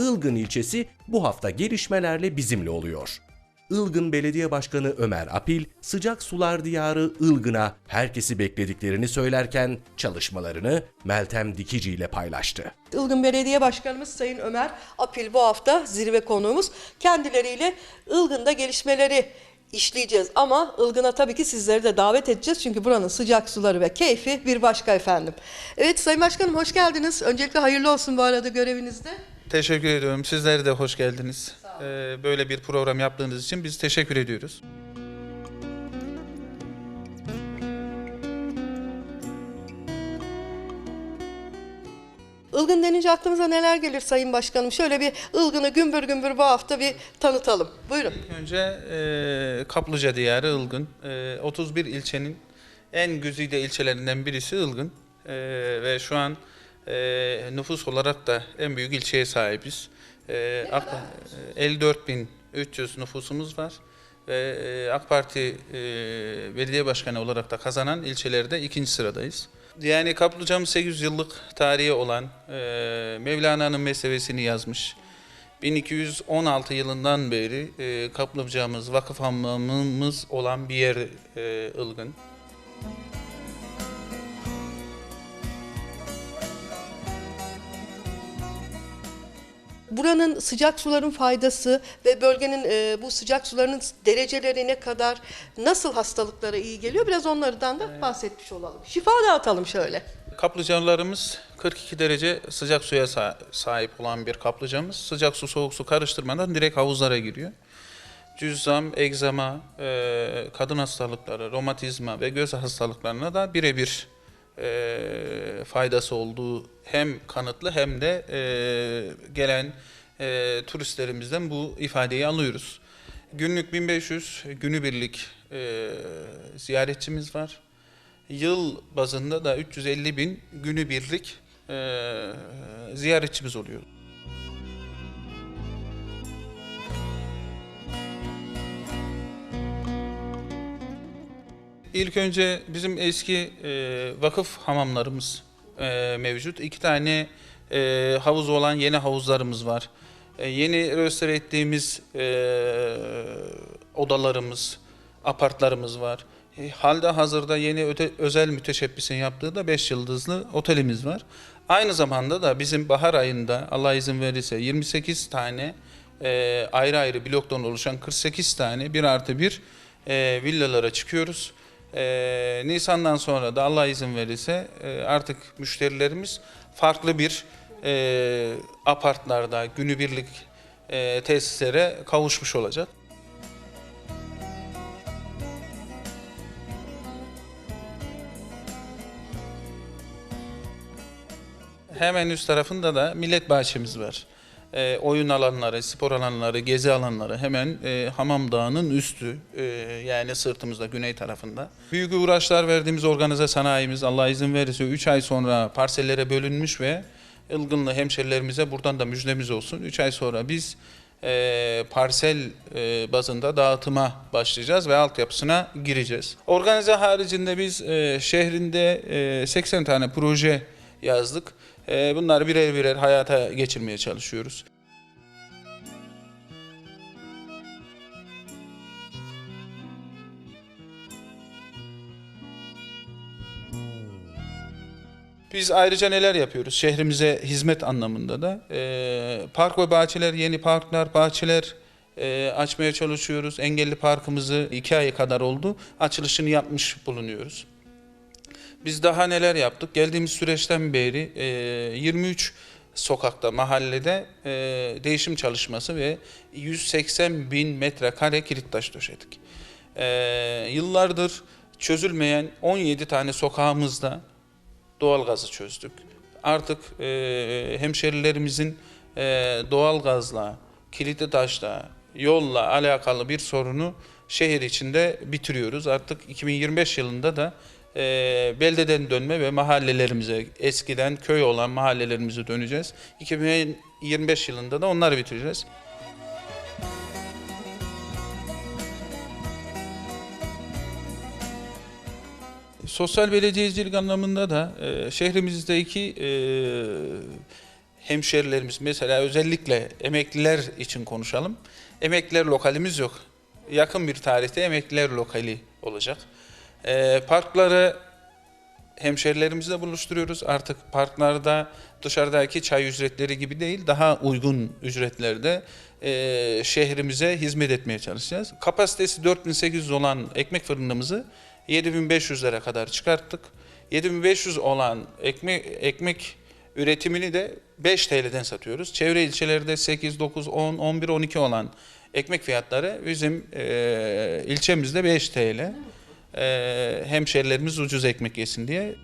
Ilgın ilçesi bu hafta gelişmelerle bizimle oluyor. Ilgın Belediye Başkanı Ömer Apil, sıcak sular diyarı Ilgın'a herkesi beklediklerini söylerken çalışmalarını Meltem Dikici ile paylaştı. Ilgın Belediye Başkanımız Sayın Ömer Apil bu hafta zirve konuğumuz. Kendileriyle Ilgın'da gelişmeleri işleyeceğiz ama Ilgın'a tabii ki sizleri de davet edeceğiz. Çünkü buranın sıcak suları ve keyfi bir başka efendim. Evet Sayın Başkanım hoş geldiniz. Öncelikle hayırlı olsun bu arada görevinizde. Teşekkür ediyorum. Sizler de hoş geldiniz. Ee, Böyle bir program yaptığınız için biz teşekkür ediyoruz. Ilgın denince aklımıza neler gelir Sayın Başkanım? Şöyle bir Ilgın'ı gümbür gümbür bu hafta bir tanıtalım. Buyurun. Önce e, Kaplıca Diyarı Ilgın. E, 31 ilçenin en güzide ilçelerinden birisi Ilgın. E, ve şu an e, nüfus olarak da en büyük ilçeye sahibiz. E, AK, e, 54.300 nüfusumuz var. Ve e, AK Parti e, belediye başkanı olarak da kazanan ilçelerde ikinci sıradayız. Yani Kaplıca'mız 800 yıllık tarihi olan e, Mevlana'nın mesevesini yazmış. 1216 yılından beri e, kaplıcamız, vakıf hamamımız olan bir yer e, Ilgın. Buranın sıcak suların faydası ve bölgenin e, bu sıcak suların dereceleri ne kadar, nasıl hastalıklara iyi geliyor biraz onlardan da bahsetmiş olalım. Şifa dağıtalım şöyle. Kaplıcalarımız 42 derece sıcak suya sa- sahip olan bir kaplıcamız. Sıcak su soğuk su karıştırmadan direkt havuzlara giriyor. Cüzzam, egzama, e, kadın hastalıkları, romatizma ve göz hastalıklarına da birebir e, faydası olduğu hem kanıtlı hem de e, gelen e, turistlerimizden bu ifadeyi alıyoruz. Günlük 1500 günübirlik e, ziyaretçimiz var. Yıl bazında da 350 bin günübirlik e, ziyaretçimiz oluyor. İlk önce bizim eski e, vakıf hamamlarımız e, mevcut. İki tane e, havuz olan yeni havuzlarımız var. E, yeni restore ettiğimiz e, odalarımız, apartlarımız var. E, halde hazırda yeni öte, özel müteşebbisin yaptığı da 5 yıldızlı otelimiz var. Aynı zamanda da bizim bahar ayında Allah izin verirse 28 tane e, ayrı ayrı bloktan oluşan 48 tane bir artı bir e, villalara çıkıyoruz. E, Nisan'dan sonra da Allah izin verirse e, artık müşterilerimiz farklı bir e, apartlarda günübirlik e, tesislere kavuşmuş olacak. Hemen üst tarafında da millet bahçemiz var. Ee, oyun alanları, spor alanları, gezi alanları hemen e, Hamam Dağı'nın üstü e, yani sırtımızda güney tarafında. Büyük uğraşlar verdiğimiz organize sanayimiz Allah izin verirse 3 ay sonra parsellere bölünmüş ve Ilgınlı hemşerilerimize buradan da müjdemiz olsun. 3 ay sonra biz e, parsel e, bazında dağıtıma başlayacağız ve altyapısına gireceğiz. Organize haricinde biz e, şehrinde e, 80 tane proje yazdık. E, bunları birer birer hayata geçirmeye çalışıyoruz. Biz ayrıca neler yapıyoruz? Şehrimize hizmet anlamında da e, park ve bahçeler, yeni parklar, bahçeler e, açmaya çalışıyoruz. Engelli parkımızı iki ay kadar oldu. Açılışını yapmış bulunuyoruz. Biz daha neler yaptık? Geldiğimiz süreçten beri e, 23 sokakta, mahallede e, değişim çalışması ve 180 bin metrekare kilit taş döşedik. E, yıllardır çözülmeyen 17 tane sokağımızda doğalgazı çözdük. Artık e, hemşerilerimizin e, doğalgazla, kilitli taşla, yolla alakalı bir sorunu şehir içinde bitiriyoruz. Artık 2025 yılında da e, beldeden dönme ve mahallelerimize, eskiden köy olan mahallelerimize döneceğiz. 2025 yılında da onları bitireceğiz. Sosyal belediyecilik anlamında da e, şehrimizdeki e, hemşerilerimiz mesela özellikle emekliler için konuşalım. Emekliler lokalimiz yok. Yakın bir tarihte emekliler lokali olacak. Ee, parkları hemşerilerimizle buluşturuyoruz. Artık parklarda dışarıdaki çay ücretleri gibi değil, daha uygun ücretlerde e, şehrimize hizmet etmeye çalışacağız. Kapasitesi 4800 olan ekmek fırınımızı 7500'lere kadar çıkarttık. 7500 olan ekmek, ekmek üretimini de 5 TL'den satıyoruz. Çevre ilçelerde 8, 9, 10, 11, 12 olan ekmek fiyatları bizim e, ilçemizde 5 TL. E, hemşerilerimiz ucuz ekmek yesin diye.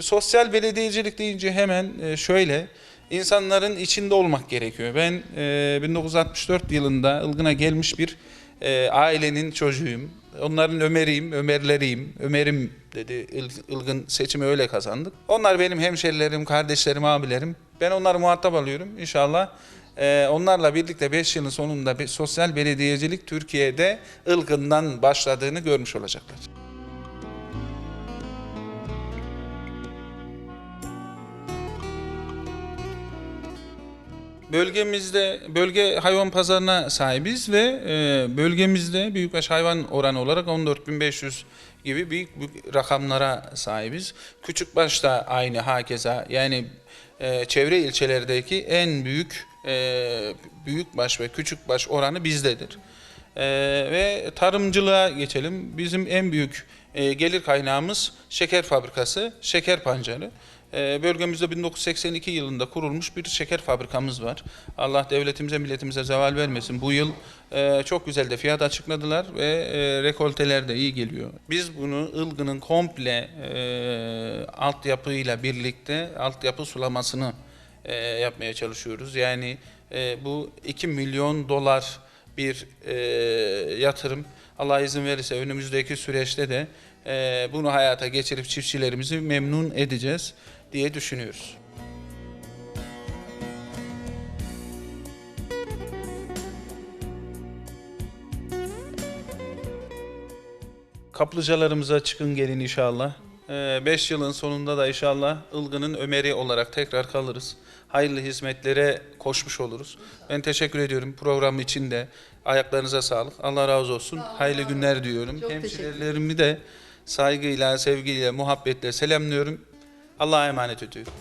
Sosyal belediyecilik deyince hemen e, şöyle insanların içinde olmak gerekiyor. Ben e, 1964 yılında Ilgın'a gelmiş bir e, ailenin çocuğuyum. Onların Ömer'iyim, Ömerleriyim, Ömer'im dedi. İl- Ilgın seçimi öyle kazandık. Onlar benim hemşerilerim, kardeşlerim, abilerim. Ben onları muhatap alıyorum. İnşallah e, onlarla birlikte 5 yılın sonunda bir sosyal belediyecilik Türkiye'de Ilgın'dan başladığını görmüş olacaklar. Bölgemizde bölge hayvan pazarına sahibiz ve e, bölgemizde büyükbaş hayvan oranı olarak 14.500 gibi büyük, büyük rakamlara sahibiz. Küçükbaş da aynı hakeza yani e, çevre ilçelerdeki en büyük e, büyükbaş ve küçükbaş oranı bizdedir. E, ve tarımcılığa geçelim. Bizim en büyük e, gelir kaynağımız şeker fabrikası, şeker pancarı. Ee, Bölgemizde 1982 yılında kurulmuş bir şeker fabrikamız var. Allah devletimize, milletimize zeval vermesin. Bu yıl e, çok güzel de fiyat açıkladılar ve e, rekolteler de iyi geliyor. Biz bunu Ilgın'ın komple e, altyapıyla birlikte altyapı sulamasını e, yapmaya çalışıyoruz. Yani e, bu 2 milyon dolar bir e, yatırım. Allah izin verirse önümüzdeki süreçte de e, bunu hayata geçirip çiftçilerimizi memnun edeceğiz diye düşünüyoruz. Kaplıcalarımıza çıkın gelin inşallah. 5 yılın sonunda da inşallah Ilgın'ın Ömer'i olarak tekrar kalırız. Hayırlı hizmetlere koşmuş oluruz. Ben teşekkür ediyorum program için de. Ayaklarınıza sağlık. Allah razı olsun. Hayırlı günler diyorum. Çok teşekkür Hemşerilerimi de saygıyla, sevgiyle, muhabbetle selamlıyorum. Allah'a emanet ediyorum.